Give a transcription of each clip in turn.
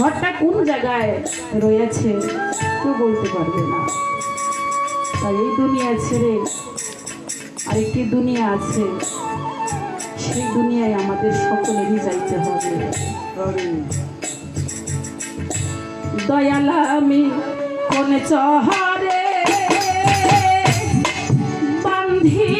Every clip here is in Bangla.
ঘরটা কোন জায়গায় রয়েছে কেউ বলতে পারবে না। তাই এই দুনিয়া ছেড়ে আরেকটি দুনিয়া আছে, সেই দুনিয়ায় আমাদের সকলেরই যাইতে হবে। দয়াল আমি কোন চহরে বান্ধি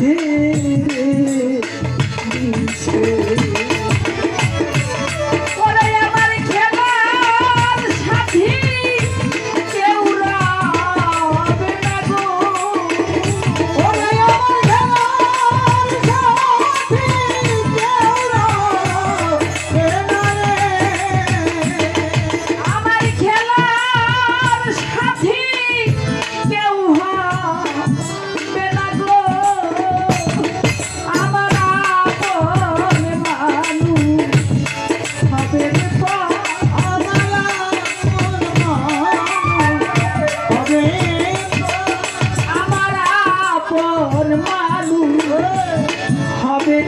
আছে হবে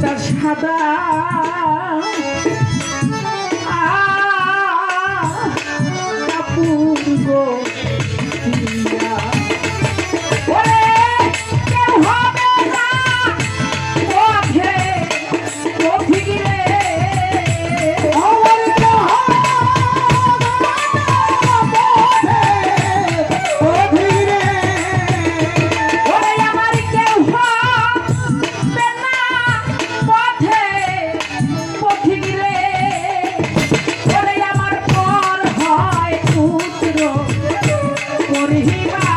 তার সাদা Jihad.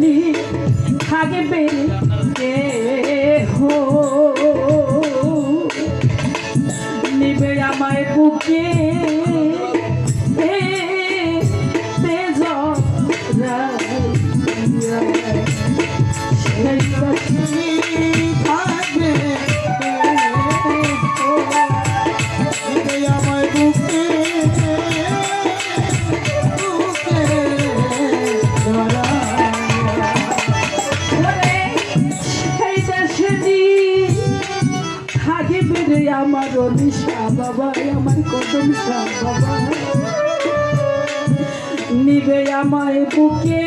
এমনি থাকবে হো নিবে আমায় বুকে Yeah. বাবা আমার কদম শাহ বাবা। নিবে আমায় বুকে।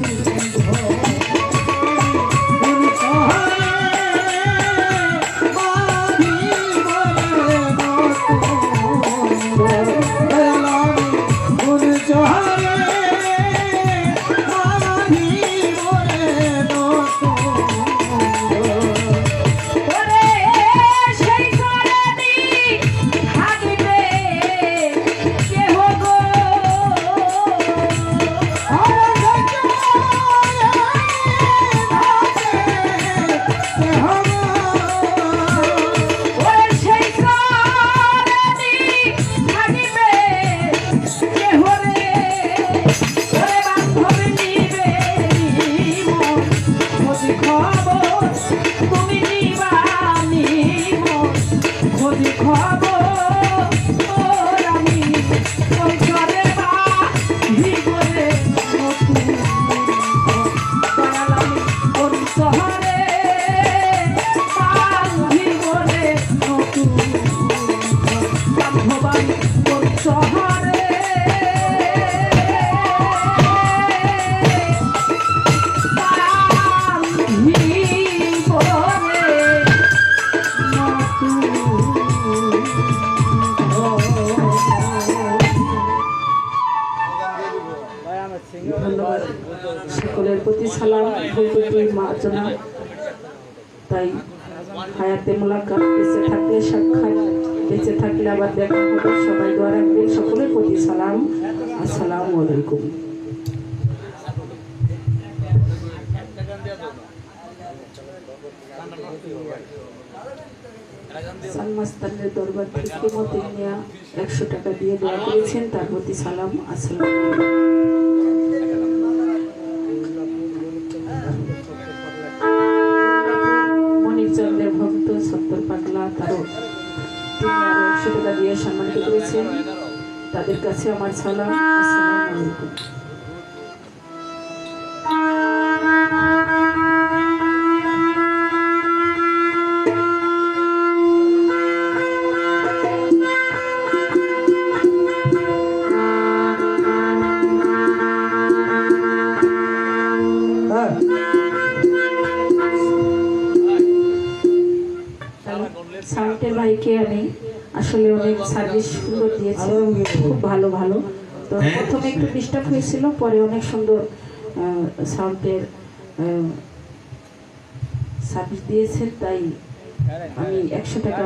ধন্যবাদ। সকলের প্রতি সালাম মা জনা তাই হায়াতে মোলাকাত, বেঁচে থাকলে সাক্ষাৎ, বেঁচে থাকলে আবার দেখা হবে। সবাই দোয়া রাখবেন, সকলের প্রতি সালাম। আসসালাম আলাইকুম। সালমাস্তানের দরবার থেকে মতে নিয়ে একশো টাকা দিয়ে দেওয়া করেছেন, তার প্রতি সালাম। আসসালাম তিনি আরও একশো টাকা দিয়ে সম্মানিত করেছেন তাদের কাছে আমার সালাম। আসসালাম আলাইকুম। সাউন্টের ভাইকে আমি আসলে অনেক সার্ভিস সুন্দর দিয়েছি। খুব ভালো ভালো। তো প্রথমে একটু ডিস্টার্ব হয়েছিল পরে অনেক সুন্দর সাউন্ডের সার্ভিস দিয়েছেন তাই আমি একশো টাকা